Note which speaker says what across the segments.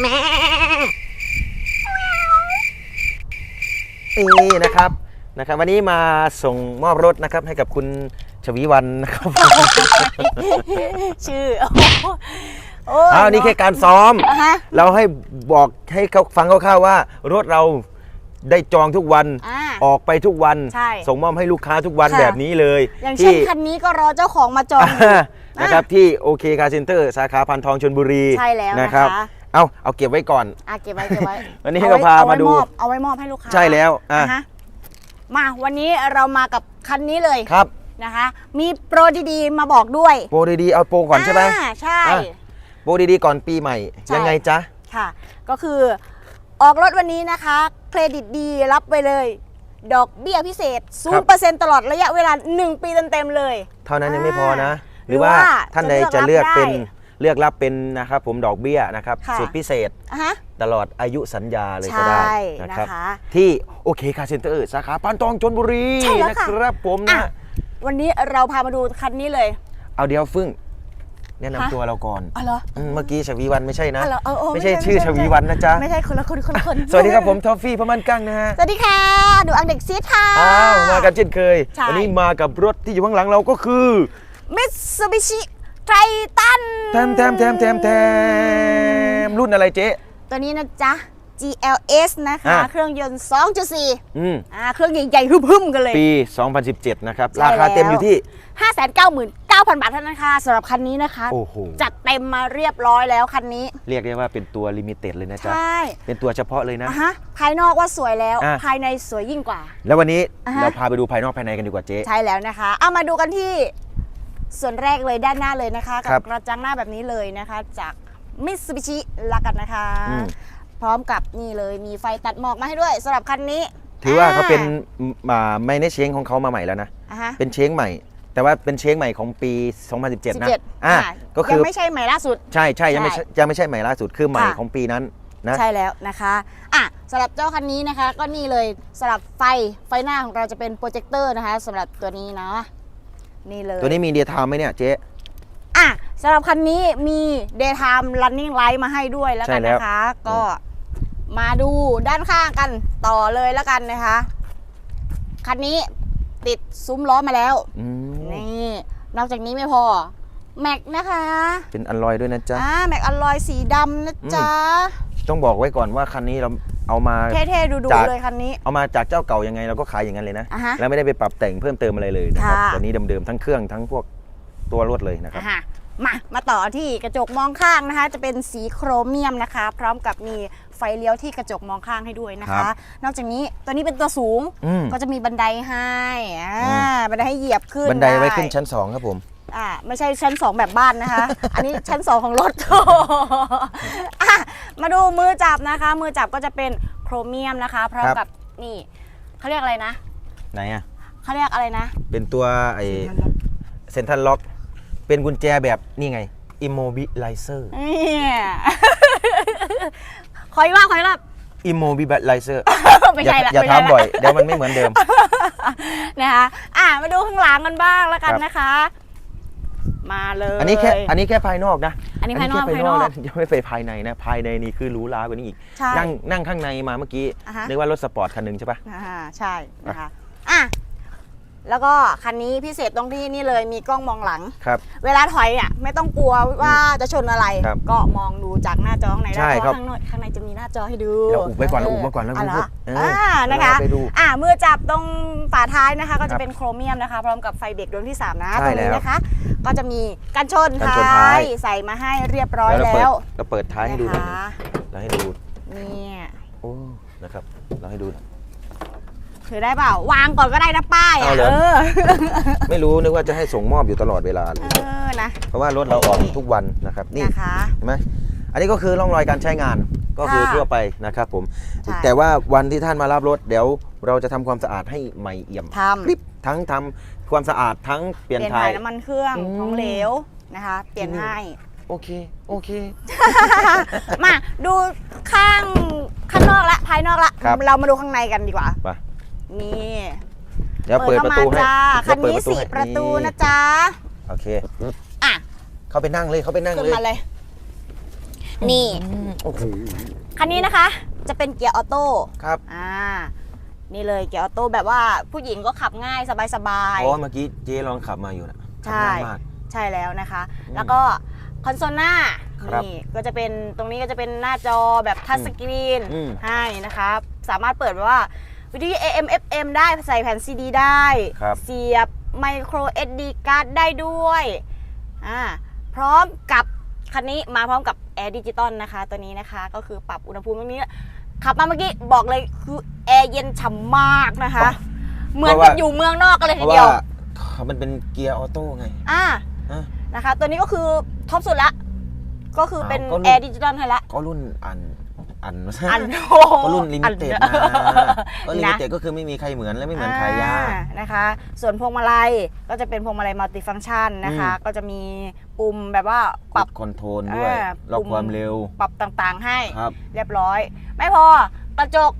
Speaker 1: แม่
Speaker 2: นี่นะครับนะครับ วันนี้มาส่งมอบรถนะครับให้กับคุณชวีวันนะครับ
Speaker 1: ชื่อโอ้โหโอ้ย
Speaker 2: อ้าวนี่แค่การซ้อม
Speaker 1: อะฮะ
Speaker 2: เราให้บอกให้เขาฟังคร่าวๆว่า รถเราได้จองทุกวัน
Speaker 1: อ่า
Speaker 2: ออกไปทุกวัน
Speaker 1: ใช่
Speaker 2: ส่งมอบให้ลูกค้าทุกวัน
Speaker 1: ค่ะ
Speaker 2: แบบนี้เลย
Speaker 1: อย่างเช่น
Speaker 2: ที่
Speaker 1: คันนี้ก็รอเจ้าของมาจองอยู่
Speaker 2: นะครับที่โอเคคาร์เซ็นเตอร์สาขาพันทองชนบุรี
Speaker 1: ใช่แล้วนะคะ
Speaker 2: นะครับ เอาเอาเก็บไว้ก่อน
Speaker 1: อะเก็บไว้เก็บไว้
Speaker 2: วันนี้
Speaker 1: เอ
Speaker 2: ก็
Speaker 1: ไพาเอไว้
Speaker 2: มาดู
Speaker 1: อบเอาไว้มอบให้ลูกค้า
Speaker 2: ใช่แล้วอะ
Speaker 1: อะฮะมาวันนี้เรามากับคันนี้เลย
Speaker 2: ครับ
Speaker 1: นะคะ มีโปรดีๆมาบอกด้วย
Speaker 2: โปรดีๆเอาโปรก่อนใช่ไหมา
Speaker 1: ใช่
Speaker 2: อะโปรดีๆก่อนปีใหม่
Speaker 1: ใช่
Speaker 2: ยังไงจ๊ะ
Speaker 1: ค่ะ ก็คือออกรถวันนี้นะคะ เครดิตดีรับไปเลย ดอกเบี้ยพิเศษ 0%ตลอดระยะเวลา 1 ปีเต็มๆเลย
Speaker 2: เท่านั้นยังไม่พอนะ
Speaker 1: อ่า
Speaker 2: หรือว่า
Speaker 1: หรือว่า
Speaker 2: ท่านใด
Speaker 1: จะ
Speaker 2: จะ
Speaker 1: เลื
Speaker 2: เลื
Speaker 1: อ
Speaker 2: อกก
Speaker 1: รับ
Speaker 2: เป็น
Speaker 1: ได้
Speaker 2: เลือกรับเป็นนะครับผมดอกเบี้ยนะครับ
Speaker 1: ค่ะ
Speaker 2: สุดพิเศษ
Speaker 1: อะฮะ
Speaker 2: ตลอดอายุสัญญาเลยก็ได้
Speaker 1: ใช่
Speaker 2: นะครับ
Speaker 1: นะคะ
Speaker 2: ที่โอเคคาร์เซ็นเตอร์สาขาปานทองชนบุรี
Speaker 1: ใช่แล้ว
Speaker 2: นะ
Speaker 1: ค่ะ
Speaker 2: ครับผม
Speaker 1: อะ
Speaker 2: นะ
Speaker 1: วันนี้เราพามาดูคันนี้เลย
Speaker 2: เอาเดี๋ยวฟึ่งแนะนำ
Speaker 1: ฮะ
Speaker 2: ตัวเราก่อน
Speaker 1: อ๋อเหรอ
Speaker 2: อืมเมื่อกี้ชวีวันไม่ใช่นะ
Speaker 1: อ๋อเหรอเออเออ
Speaker 2: ไม่ใช่ชื่อชวีวันนะจ๊ะ
Speaker 1: ไม่ใช่คนละคนคนละคน
Speaker 2: สวัสดีครับผมทอฟฟี่พระมันกั้งนะฮะ
Speaker 1: สวัสดีค่ะ หนูอังเด็กซีดค่ะ
Speaker 2: อ้าว มากันเช่นเคย
Speaker 1: ใช่
Speaker 2: วันนี้มากับรถที่อยู่ข้างหลังเราก็คือ
Speaker 1: มิตซูบิชิ ไททัน
Speaker 2: แทมแทมแทมแทมแทมรุ่นอะไรเจ๊
Speaker 1: ตัวนี้นะจ๊ะ GLS นะคะ
Speaker 2: อะ
Speaker 1: เครื่องยนต์ 2.4
Speaker 2: อืม
Speaker 1: อ่าเครื่องใหญ่ๆฮึ่มๆกันเลย
Speaker 2: ปี 2017 นะครับ
Speaker 1: ใช่
Speaker 2: ราคาเต็ม
Speaker 1: แล้ว
Speaker 2: อยู่ที่
Speaker 1: 599,000 บาทเท่านั้นค่ะสำหรับคันนี้นะคะ
Speaker 2: โอ้โห
Speaker 1: จัดเต็มมาเรียบร้อยแล้วคันนี้
Speaker 2: เรียกได้ว่าเป็นตัวลิมิเต็ดเลยนะจ๊ะ
Speaker 1: ใช่
Speaker 2: เป็นตัวเฉพาะเลยนะ
Speaker 1: อะฮะภายนอกว่าสวยแล้ว
Speaker 2: อะ
Speaker 1: ภายในสวยยิ่งกว่า
Speaker 2: แล้ววันนี้
Speaker 1: อ่าฮะ
Speaker 2: เราพาไปดูภายนอกภายในกันดีกว่าเจ๊
Speaker 1: ใช่แล้วนะคะ เอามาดูกันที่ ส่วนแรกเลยด้านหน้าเลยนะคะ
Speaker 2: ครั
Speaker 1: กับกระจังหน้าแบบนี้เลยนะคะ จากมิตซูบิชิละกันนะคะ
Speaker 2: อืม
Speaker 1: พร้อมกับนี่เลยมีไฟตัดหมอกมาให้ด้วยสำหรับคันนี้
Speaker 2: ถือว่าเขาเป็นมาไม่ได้เช้งของเขามาใหม่แล้วนะ
Speaker 1: อะฮะ
Speaker 2: เป็นเช้งใหม่ แต่ว่าเป็นเช้งใหม่ของปี 2017 นะ
Speaker 1: 17
Speaker 2: อะ
Speaker 1: อะ
Speaker 2: ก็คื
Speaker 1: ยั
Speaker 2: อ
Speaker 1: งไม่ใช่ใหม่ล่าสุด
Speaker 2: ใช่ใช่ยังไม่ใช่ยังไม่ใช่ใหม่ล่าสุดคือใหม่
Speaker 1: ค่ะ
Speaker 2: ของปีนั้นนะ
Speaker 1: ใช่แล้วนะคะอะสำหรับเจ้าคันนี้นะคะ ก็นี่เลยสำหรับไฟไฟหน้าของเราจะเป็นโปรเจคเตอร์นะคะสำหรับตัวนี้เนาะ นี่เลย
Speaker 2: ตัวนี้มีเดียทามไหมเนี่ยเจ๊
Speaker 1: อะสำหรับคันนี้มี daytime running light มาให้ด้วยแล้วกันนะคะ ก็มาดูด้านข้างกันต่อเลยแล้วกันนะคะ คันนี้ติดซุ้มล้อมาแล้ว
Speaker 2: อืม
Speaker 1: นี่ นอกจากนี้ไม่พอ แม็กนะคะ
Speaker 2: เป็นอันลอยด้วยนะจ๊ะ
Speaker 1: อ่าแม็กอลลอยสีดำนะจ๊ะ
Speaker 2: ต้องบอกไว้ก่อนว่าคันนี้เราเอามา
Speaker 1: เท่ๆดู
Speaker 2: จาก
Speaker 1: ๆเลยคันนี้
Speaker 2: เอามาจากเจ้าเก่ายังไงเราก็ขายอย่างนั้นเลยนะ
Speaker 1: อ่าฮะ
Speaker 2: แล้วไม่ได้ไปปรับแต่งเพิ่มเติมอะไรเลยนะครับ
Speaker 1: ค่ะ
Speaker 2: ตัวนี้เดิมๆทั้งเครื่องทั้งพวกตัวรถเลยนะครับ
Speaker 1: อะมา มาต่อที่กระจกมองข้างนะคะ จะเป็นสีโครเมียมนะคะ พร้อมกับมีไฟเลี้ยวที่กระจกมองข้างให้ด้วยนะ
Speaker 2: ครั
Speaker 1: คะ
Speaker 2: บ
Speaker 1: นอกจากนี้ตัวนี้เป็นตัวสูง
Speaker 2: อืม
Speaker 1: ก็จะมีบันไดให้อ่า
Speaker 2: อื
Speaker 1: บันไดให้เหยียบขึ้น
Speaker 2: บันไดไว้
Speaker 1: ด้
Speaker 2: ขึ้นชั้น 2 ครับผม
Speaker 1: อ่าไม่ใช่ชั้น 2 แบบบ้านนะคะ อันนี้ชั้น 2 ของรถ อะ มาดูมือจับนะคะ มือจับก็จะเป็นโครเมียมนะคะพร้อม
Speaker 2: ครับ
Speaker 1: กับนี่เขาเรียกอะไรนะ
Speaker 2: ไหนอะ
Speaker 1: เขาเรียกอะไรนะ
Speaker 2: เป็นตัวไอเซนทันล็อก เป็นกุญแจแบบนี่ไง immobilizer
Speaker 1: เนี่ยขออีกรอบขออีกรอบ
Speaker 2: immobilizer
Speaker 1: ไม่
Speaker 2: อย่า
Speaker 1: ใช่ละ
Speaker 2: อย่า
Speaker 1: ไม่ใช่
Speaker 2: ทำ
Speaker 1: ละ
Speaker 2: บ่อย เดี๋ยวมันไม่เหมือนเดิม
Speaker 1: นะคะอะมาดูข้างหลังกันบ้างแล้วกัน
Speaker 2: ครับ
Speaker 1: นะคะ มาเลย
Speaker 2: อันนี้แค่ อันนี้แค่ภายนอกนะ
Speaker 1: อั นนี้ภายนอก
Speaker 2: แค่
Speaker 1: ภายนอก
Speaker 2: นะยังไม่ไปภายในนะภายในนี่คือหรูหรากว่านี้อีก
Speaker 1: ใช่
Speaker 2: นั่งนั่งข้างในมาเมื่อกี้
Speaker 1: อ่าฮะ
Speaker 2: นึกว่ารถสปอร์ตคันหนึ่งใช่ปะ
Speaker 1: อ่าใช่นะคะอะแล้วก็คันนี้พิเศษตรงที่นี่เลยมีกล้องมองหลัง
Speaker 2: ครับ
Speaker 1: เวลาถอยอะไม่ต้องกลัวว่าจะชนอะไร
Speaker 2: ครับ
Speaker 1: ก็มองดูจากหน้าจอข้างในได้
Speaker 2: ใช่
Speaker 1: เพ
Speaker 2: ครับ
Speaker 1: ราะข้างในข้างในจะมีหน้าจอให้ดู
Speaker 2: เราอุบไว้ก่อนเราอุบไว้ก่อนแล้ว
Speaker 1: เออ
Speaker 2: พูด
Speaker 1: เหร
Speaker 2: เอ
Speaker 1: อ
Speaker 2: อ
Speaker 1: อ่านะคะ
Speaker 2: เราไปดู
Speaker 1: อ่ามือจับตรงฝาท้ายนะคะ ก็
Speaker 2: ครั
Speaker 1: จะ
Speaker 2: บ
Speaker 1: เป็นโครเมียมนะคะ พร้อมกับไฟเบรกดวงที่ 3 นะ
Speaker 2: ใช่
Speaker 1: ตรงนี้
Speaker 2: แล้ว
Speaker 1: นะคะ ก็จะมีกันชน
Speaker 2: กันชน
Speaker 1: ท้า
Speaker 2: ท้าย
Speaker 1: ยใส่มาให้เรียบร้อย
Speaker 2: เรา
Speaker 1: แล้
Speaker 2: เปิด
Speaker 1: ว
Speaker 2: เราเปิดท้ายให้ดูหน่อย
Speaker 1: นะคะ
Speaker 2: เราให้ดู
Speaker 1: เนี่ย
Speaker 2: โอ้นะครับ เราให้ดู
Speaker 1: ถือได้เปล่าวางก่อนก็ได้นะป้ายอะ
Speaker 2: เอาเหรอ
Speaker 1: เออ
Speaker 2: ไม่รู้นึกว่าจะให้ส่งมอบอยู่ตลอดเวลาเลย
Speaker 1: เออนะ
Speaker 2: เพราะว่ารถเราออกทุกวันนะครับนี่
Speaker 1: นะคะ
Speaker 2: เห็นไหมอันนี้ก็คือร่องรอยการใช้งานก็คือ
Speaker 1: ค่ะ
Speaker 2: ทั่วไปนะครับผม
Speaker 1: ใช่
Speaker 2: แต่ว่าวันที่ท่านมารับรถ เดี๋ยวเราจะทำความสะอาดให้ใหม่เอี่ยม
Speaker 1: ทำ
Speaker 2: คลิปทั้งทำ ความสะอาดทั้งเปลี่ยน
Speaker 1: เปลี่ยน
Speaker 2: ถ่า
Speaker 1: ถ่ายย น้ำมันเครื่อง
Speaker 2: อืม
Speaker 1: ของเหลวนะคะ เปลี่ยนให้
Speaker 2: โอเค โอเค
Speaker 1: มาดูข้างข้างนอกละภายนอกละ
Speaker 2: ครับ
Speaker 1: เรามาดูข้างในกันดีกว่า
Speaker 2: ไป
Speaker 1: นี่
Speaker 2: เดี๋ยวเปิดประตูให้
Speaker 1: เข้ามาจ้า
Speaker 2: เดี๋
Speaker 1: คั
Speaker 2: ยวนเปิด
Speaker 1: นี้
Speaker 2: ประตู
Speaker 1: สี่
Speaker 2: ให้
Speaker 1: ประตู
Speaker 2: นี่
Speaker 1: นะจ๊ะ
Speaker 2: โอเค
Speaker 1: อะ
Speaker 2: เข้าไปนั่งเลย เข้าไปนั่ง
Speaker 1: ขึ้น
Speaker 2: เลย
Speaker 1: มาเลย นี่
Speaker 2: โอ้โห
Speaker 1: คันนี้นะคะจะเป็นเกียร์ออโต้
Speaker 2: ครับ
Speaker 1: อ่า นี่เลยเกียร์ออโต้แบบว่าผู้หญิงก็ขับง่ายสบาย
Speaker 2: เพราะว่าเมื่อกี้เจ๊ลองขับมาอยู่นะ
Speaker 1: ใช่
Speaker 2: ขับง่ายมาก
Speaker 1: ๆใช่แล้วนะคะ
Speaker 2: อืม
Speaker 1: แล้วก็คอนโซลหน้า
Speaker 2: ครับ
Speaker 1: นี่ก็จะเป็นตรงนี้ก็จะเป็นหน้าจอแบบทัชสกรีน
Speaker 2: อืม
Speaker 1: ให้นะคะสามารถเปิดแบบว่าวิทยุ AM FM ได้ใส่แผ่นซีดีได้
Speaker 2: ครับ
Speaker 1: เสียบไมโคร SD การ์ดได้ด้วยอ่าพร้อมกับคันนี้มาพร้อมกับแอร์ดิจิตอลนะคะ ตัวนี้นะคะ ก็คือปรับอุณหภูมิตรงนี้ ขับมาเมื่อกี้บอกเลยคือแอร์เย็นฉ่ำมากนะคะ เหมือนกับอยู่เมืองนอกกันเลย
Speaker 2: เพ
Speaker 1: ที
Speaker 2: ราะ
Speaker 1: เดี
Speaker 2: ว่า
Speaker 1: ยว
Speaker 2: มันเป็นเกียร์ออโต้ไง
Speaker 1: อ่า
Speaker 2: ฮะ
Speaker 1: นะคะ ตัวนี้ก็คือท็อปสุดละ ก็คือเป็น
Speaker 2: อ้าวก็รุ่น
Speaker 1: แอร์ดิจิตอลให้ละ
Speaker 2: ก็รุ่นอัน อัน
Speaker 1: อัน
Speaker 2: ก็รุ่นลิมิเต็ดนะก็ลิมิ
Speaker 1: นะ
Speaker 2: เต็ดก็คือไม่มีใครเหมือนและไม่เหมือนใครยาก
Speaker 1: อ่นะคะ ส่วนพวงมาลัยก็จะเป็นพวงมาลัยมัลติฟัง c t ชันนะคะ
Speaker 2: อืม
Speaker 1: ก็จะมีปุ่มแบบว่าปรับ
Speaker 2: คอนโทรลด้วย
Speaker 1: อ่า
Speaker 2: ล็อก
Speaker 1: ปุ่ม
Speaker 2: ความเร็ว
Speaker 1: ปรับต่างๆให้
Speaker 2: ครับ
Speaker 1: เรียบร้อย ไม่พอกระจก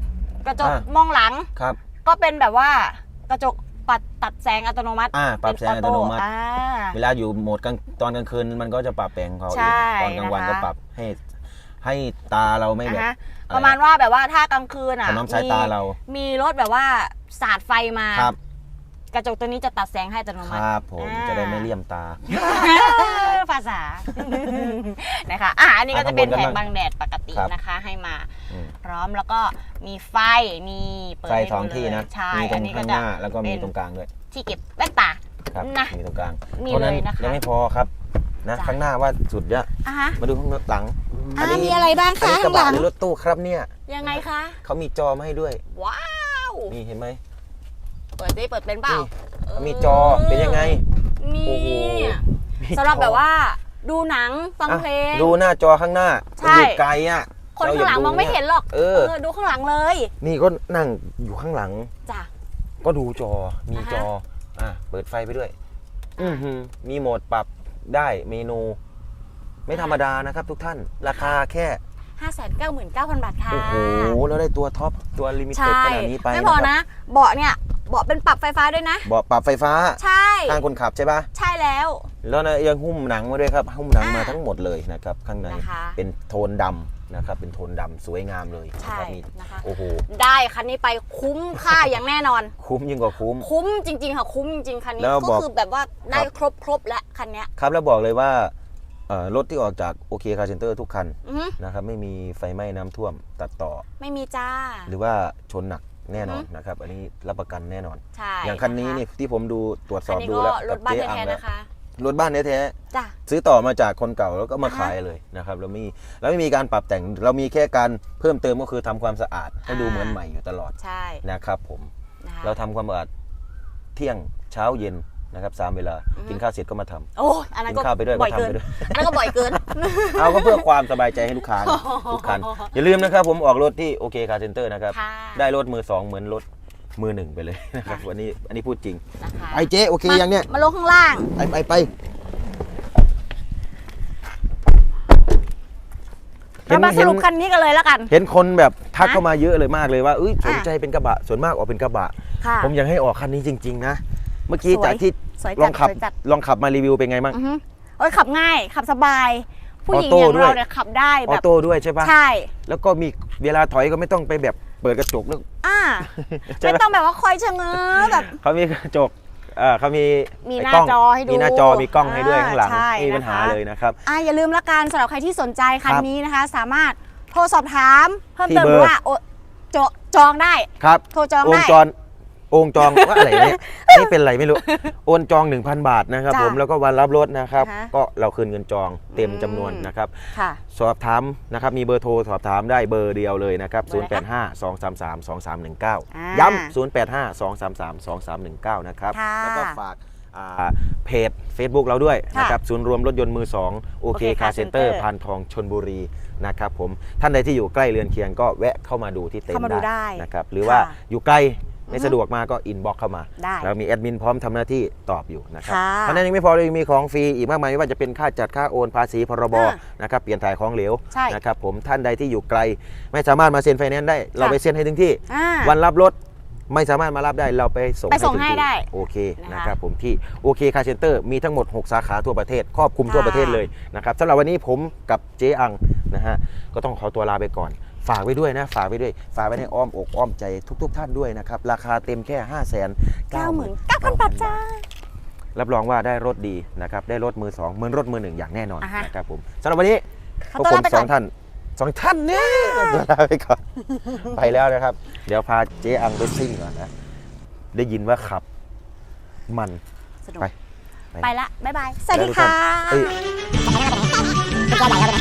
Speaker 1: กระจก
Speaker 2: อ่าม
Speaker 1: มองหลัง
Speaker 2: ครับ
Speaker 1: ก็เป็นแบบว่ากระจกปัดตัดแสงอัตโนมัติ
Speaker 2: อ่าปรับแสงอัตโนมัติ
Speaker 1: อ่า
Speaker 2: เวลาอยู่โหมดกลางตอนกลางคืนมันก็จะปรับแปลงของเขาเอ
Speaker 1: ใช่
Speaker 2: งตอนกลางวัน
Speaker 1: นะคะ
Speaker 2: ก็ปรับให้ ให้ตาเราไม่แบบ
Speaker 1: อ่าฮะ
Speaker 2: อะไร
Speaker 1: ประมาณว่าแบบว่าถ้ากลางคืนอะ
Speaker 2: ถนอมสายตาเรา
Speaker 1: มีรถแบบว่าสาดไฟมา
Speaker 2: ครับ
Speaker 1: กระจกตัวนี้จะตัดแสงให้อัตโน
Speaker 2: ค
Speaker 1: มัติ
Speaker 2: รับผม
Speaker 1: อ่า
Speaker 2: จะได้ไม่เลี่ยมตา
Speaker 1: ภาษา นะคะ อะอันนี้ก็จะเป็น
Speaker 2: อะ
Speaker 1: แผ
Speaker 2: ข้างบนกันบ้าง
Speaker 1: งบังแดดปกติ
Speaker 2: ครับ
Speaker 1: นะคะ ให้มา
Speaker 2: อืม
Speaker 1: พร้อมแล้วก็มีไฟนี่เปิด
Speaker 2: ไฟ
Speaker 1: ให้
Speaker 2: สอง
Speaker 1: ดู
Speaker 2: ที่
Speaker 1: เลย
Speaker 2: นะ
Speaker 1: ใช่
Speaker 2: มีตร
Speaker 1: อัน
Speaker 2: ง
Speaker 1: นี้ก็
Speaker 2: ข้างห
Speaker 1: จะ
Speaker 2: น้าแล้วก็มี
Speaker 1: เป็น
Speaker 2: ตรงกลางด้วย
Speaker 1: ที่เก็บแว่นตา
Speaker 2: ครับ
Speaker 1: นะ
Speaker 2: มีตรงกลาง
Speaker 1: มี
Speaker 2: เท่านั้น
Speaker 1: เลยนะคะ
Speaker 2: ยังไม่พอครับ นะ
Speaker 1: จ้ะ
Speaker 2: ข้างหน้าว่าสุดยะ
Speaker 1: อะฮะ
Speaker 2: มาดูข้างหลัง
Speaker 1: อะมีอะไรบ้าง
Speaker 2: อัน
Speaker 1: คะ
Speaker 2: นี้กระ
Speaker 1: ข้างห
Speaker 2: บะ
Speaker 1: ลัง
Speaker 2: หรือรถตู้ครับเนี่ย
Speaker 1: ยังไงคะ
Speaker 2: เขามีจอมาให้ด้วย
Speaker 1: ว้าว
Speaker 2: นี่เห็นไหม
Speaker 1: เปิดดิเปิดเป็นเปล่า
Speaker 2: นี่เขามีจอเป็นยังไง
Speaker 1: นี่
Speaker 2: โอ้โหมี
Speaker 1: สำหรับ
Speaker 2: จอ
Speaker 1: แบบว่าดูหนังฟัง
Speaker 2: อะ
Speaker 1: เพลง
Speaker 2: ดูหน้าจอข้างหน้า
Speaker 1: ใช่
Speaker 2: มันอยู่ไกลอะ
Speaker 1: คน
Speaker 2: เร
Speaker 1: ข้างหลัง
Speaker 2: ยกดู
Speaker 1: มองไม่เห็นหรอก
Speaker 2: เออ
Speaker 1: ดูข้างหลังเลย
Speaker 2: นี่ก็นั่งอยู่ข้างหลัง
Speaker 1: จ้ะ
Speaker 2: ก็ดูจอมี
Speaker 1: อ่าฮะ
Speaker 2: จออะเปิดไฟไปด้วย อือหือมีโหมดปรับ ได้เมนูไม่ธรรมดานะครับทุกท่าน ราคาแค่
Speaker 1: 5 9 9 0 0 0 บาทค่ะ
Speaker 2: โอ้โหแล้วได้ตัวท็อปตัวลิมิเต็ด
Speaker 1: ใช่
Speaker 2: ขนาดนี้ไป
Speaker 1: ไม่พอ
Speaker 2: ครับ
Speaker 1: นะเบาะเนี่ย เบาะเป็นปรับไฟฟ้าด้วยนะ
Speaker 2: เบาะปรับไฟฟ้า
Speaker 1: ใช่
Speaker 2: ข้างคนขับใช่ปะ
Speaker 1: ใช่แล้ว
Speaker 2: แล้วนะยังหุ้มหนังมาด้วยครับหุ้มหนัง
Speaker 1: อ่าม
Speaker 2: มาทั้งหมดเลยนะครับข้างใน
Speaker 1: นะคะ
Speaker 2: เป็นโทนดำนะครับเป็นโทนดำสวยงามเลย
Speaker 1: ใช่
Speaker 2: นะครับมี
Speaker 1: นะคะ
Speaker 2: โอ้โห
Speaker 1: ได้คันนี้ไปคุ้มค่าอย่างแน่นอน
Speaker 2: คุ้มยิ่งกว่าคุ้ม
Speaker 1: คุ้มจริงๆค่ะคุ้มจริงๆคันนี้
Speaker 2: แล้ว
Speaker 1: ก็
Speaker 2: บอก
Speaker 1: คือแบบว่าได้
Speaker 2: ครับ
Speaker 1: ครบครบแล้วคันเนี้ย
Speaker 2: ครับแล้วบอกเลยว่าเอ่อรถที่ออกจากโอเคคาร์เซนเตอร์ทุกคัน
Speaker 1: อือหือ
Speaker 2: นะครับไม่มีไฟไหม้น้ำท่วมตัดต่อ
Speaker 1: ไม่มีจ้า
Speaker 2: หรือว่าชนหนัก แน่นอน
Speaker 1: อือฮึ
Speaker 2: นะครับ อันนี้รับประกันแน่นอน
Speaker 1: ใช่
Speaker 2: อย่างคันนี้ะะนี่ที่ผมดูตรวจส
Speaker 1: คั
Speaker 2: อนบ
Speaker 1: นี้
Speaker 2: ดู
Speaker 1: ก็
Speaker 2: แล้ว
Speaker 1: ร
Speaker 2: กั
Speaker 1: ถ
Speaker 2: บ
Speaker 1: บ้าน
Speaker 2: เจ๊อัง
Speaker 1: แท้ๆ
Speaker 2: แล้ว
Speaker 1: นะคะ
Speaker 2: รถบ้านแท้
Speaker 1: จ้ะ
Speaker 2: ๆซื้อต่อมาจากคนเก่าแล้วก็มา
Speaker 1: อ่าฮะ
Speaker 2: ขายเลยนะครับเราไม่เราไม่มีการปรับแต่งเรามีแค่การเพิ่มเติมก็คือทำความสะอาดให้ดู
Speaker 1: อ่า
Speaker 2: เหมือนใหม่อยู่ตลอด
Speaker 1: ใช่
Speaker 2: นะครับผม
Speaker 1: นะคะ
Speaker 2: เราทำความสะอาดเที่ยงเช้าเย็น นะครับสามเวลา
Speaker 1: อือฮึ
Speaker 2: กินข้าวเสร็จก็มาทำ
Speaker 1: โอ้ยอันนั้น
Speaker 2: กิ
Speaker 1: ก็
Speaker 2: นข้าวไปด้วย
Speaker 1: บ่อย
Speaker 2: ก็ทำ
Speaker 1: เกิน
Speaker 2: ไปด้วย
Speaker 1: อันนั้นก็บ่อยเกิน
Speaker 2: เอาก็เพื่อความสบายใจให้ลูกค้าไงทุกคันอย่าลืมนะครับผมออกรถที่โอเคคาร์เซ็นเตอร์นะครับ
Speaker 1: ค่ะ
Speaker 2: ได้รถมือสองเหมือนรถมือหนึ่งไปเลยนะครับวันนี้อันนี้พูดจริง
Speaker 1: นะคะ
Speaker 2: ไอเจ๊โอเคยังเนี่ย
Speaker 1: มาลงข้างล่าง
Speaker 2: ไปไปไป
Speaker 1: เรามาสรุปคันนี้กันเลยแล้วกัน
Speaker 2: เห็นคนแบบทัก
Speaker 1: ฮะ
Speaker 2: เข้ามาเยอะเลยมากเลยว่าเอ้ยสน
Speaker 1: อะ
Speaker 2: ใจเป็นกระบะส่วนมากออกเป็นกระบะ
Speaker 1: ค่ะ
Speaker 2: ผมอยากให้ออกคันนี้จริง ๆ นะ เมื่อกี้
Speaker 1: สวย
Speaker 2: จากที่
Speaker 1: สวย
Speaker 2: ล
Speaker 1: จั
Speaker 2: อ
Speaker 1: ด
Speaker 2: งขับ
Speaker 1: สวยจัด
Speaker 2: ลองขับมารีวิวเป็นไงบ้าง
Speaker 1: อือฮึโอ้ยขับง่ายขับสบาย ผู้หญิง
Speaker 2: ออโต้
Speaker 1: อย่าง
Speaker 2: ด้วย
Speaker 1: เราเนี่ยขับได้
Speaker 2: อ
Speaker 1: แบ
Speaker 2: อบโต้ด้วยใช่ปะ
Speaker 1: ใช่
Speaker 2: แล้วก็มีเวลาถอยก็ไม่ต้องไปแบบเปิดกระจกแล้ว
Speaker 1: อ่า
Speaker 2: ใช่
Speaker 1: ไม่
Speaker 2: ไหม
Speaker 1: ต้องแบบว่าคอยชะเง้อแบบ
Speaker 2: เขามีกระจกเอ่อเขามี
Speaker 1: มี
Speaker 2: ไอ้
Speaker 1: หน้าก
Speaker 2: ล้ง
Speaker 1: จอให้ดู
Speaker 2: มีหน้าจอมีกล้องให้ด้วย
Speaker 1: อ่า
Speaker 2: ข้างหลัง
Speaker 1: ใช่
Speaker 2: ไม่มีปัญหา
Speaker 1: นะคะ
Speaker 2: เลยนะครับ
Speaker 1: อ่าอย่าลืมละกันสำหรับใครที่สนใจคัน
Speaker 2: ครับ
Speaker 1: นี้นะคะ สามารถโทรสอบถาม เพิ่ม
Speaker 2: ที่
Speaker 1: เติม
Speaker 2: เบ
Speaker 1: ห
Speaker 2: อร์
Speaker 1: รือว่าโอจจองได้
Speaker 2: ครับ
Speaker 1: โทรจอง
Speaker 2: โอน
Speaker 1: ได้
Speaker 2: จอง โอนจองว่าอะไรเนี่ยนี่เป็นอะไรไม่รู้โอนจอง 1,000 บาทนะครับ
Speaker 1: จ้ะ
Speaker 2: ผมแล้วก็วันรับรถนะครับ
Speaker 1: อ่าฮะ
Speaker 2: ก็เราคืนเงินจองเต็ม
Speaker 1: อืม
Speaker 2: จำนวนนะครับ
Speaker 1: ค่ะ
Speaker 2: สอบถามนะครับมีเบอร์โทรสอบถามได้เบอร์เดียวเลยนะครับ
Speaker 1: เบอร์อะไรคะ
Speaker 2: 085 233 2319
Speaker 1: อ่า
Speaker 2: ย้ำ085 233 2319 นะครับ
Speaker 1: ค่ะ
Speaker 2: แล้วก็ฝากอ่าเพจ Facebook เราด้วย
Speaker 1: ค่ะ
Speaker 2: นะครับศูนย์รวมรถยนต์มือ2โอเค
Speaker 1: OK
Speaker 2: คา
Speaker 1: Car
Speaker 2: ร์เซ็นเตอร์
Speaker 1: Center
Speaker 2: พานทองชนบุรีนะครับผมท่านใดที่อยู่ใกล้เรือนเคียงก็แวะเข้ามาดูที่เต็น
Speaker 1: เข้ามา
Speaker 2: ท์
Speaker 1: ดูได้
Speaker 2: ได้นะครับหรือว่า
Speaker 1: ค่ะ
Speaker 2: อยู่ใกล้ ไม่
Speaker 1: อือฮึ
Speaker 2: สะดวกมาก็อินบ็อกเข้ามา
Speaker 1: ได้
Speaker 2: แล้วมีแอดมินพร้อมทำหน้าที่ตอบอยู่นะครับ
Speaker 1: ค่ะ
Speaker 2: เท่านั้นยังไม่พอเลยยังมีของฟรีอีกมากมายไม่ว่าจะเป็นค่าจัดค่าโอนภาษีพรบ
Speaker 1: อ่า
Speaker 2: นะครับเปลี่ยนถ่ายของเหลว
Speaker 1: ใช่
Speaker 2: นะครับผมท่านใดที่อยู่ไกล ไม่สามารถมาเซ็นไฟแนนซ์ได้ เรา
Speaker 1: ค่ะ
Speaker 2: ไปเซ็นให้ถึงที่
Speaker 1: อ่า
Speaker 2: วันรับรถไม่สามารถมารับได้เราไปส่ง
Speaker 1: ไปส่ง
Speaker 2: ถึ
Speaker 1: ให้
Speaker 2: ที่
Speaker 1: ได้
Speaker 2: โอเค
Speaker 1: นะคะ
Speaker 2: นะครับผมที่โอเคคาเซ็นเตอร์มีทั้งหมด 6 สาขาทั่วประเทศครอบคลุมทั่ว
Speaker 1: ค่ะ
Speaker 2: ประเทศเลยนะครับสำหรับวันนี้ผมกับเจ๊อังนะฮะก็ต้องขอตัวลาไปก่อน ฝากไว้ด้วยนะ ฝากไว้ด้วย ฝากไว้ในอ้อมอกอ้อมใจทุก ๆ ท่านด้วยนะครับ ราคาเต็มแค่ 5 9 9 0 0 0
Speaker 1: 99,000บาทจ้า
Speaker 2: รับรองว่าได้รถดีนะครับ ได้รถมือสองเหมือนรถมือหนึ่งอย่างแน่นอน
Speaker 1: อ่าฮะ
Speaker 2: นะครับผมสำหรับวันนี้
Speaker 1: ข
Speaker 2: พ
Speaker 1: อ
Speaker 2: วก
Speaker 1: ตัว
Speaker 2: ผ
Speaker 1: ลามไป
Speaker 2: ส
Speaker 1: ก่
Speaker 2: อ
Speaker 1: อน
Speaker 2: งท่านสองท่านนี่ตัวลาไปก่อน ไปแล้วนะครับ เดี๋ยวพาเจ๊อังไปซิ่งก่อนนะ ได้ยินว่าขับ มัน
Speaker 1: สนุก
Speaker 2: ไป
Speaker 1: ไปละ บ๊ายบาย สวัสดีค่ะ
Speaker 2: เอ้ย
Speaker 1: ไป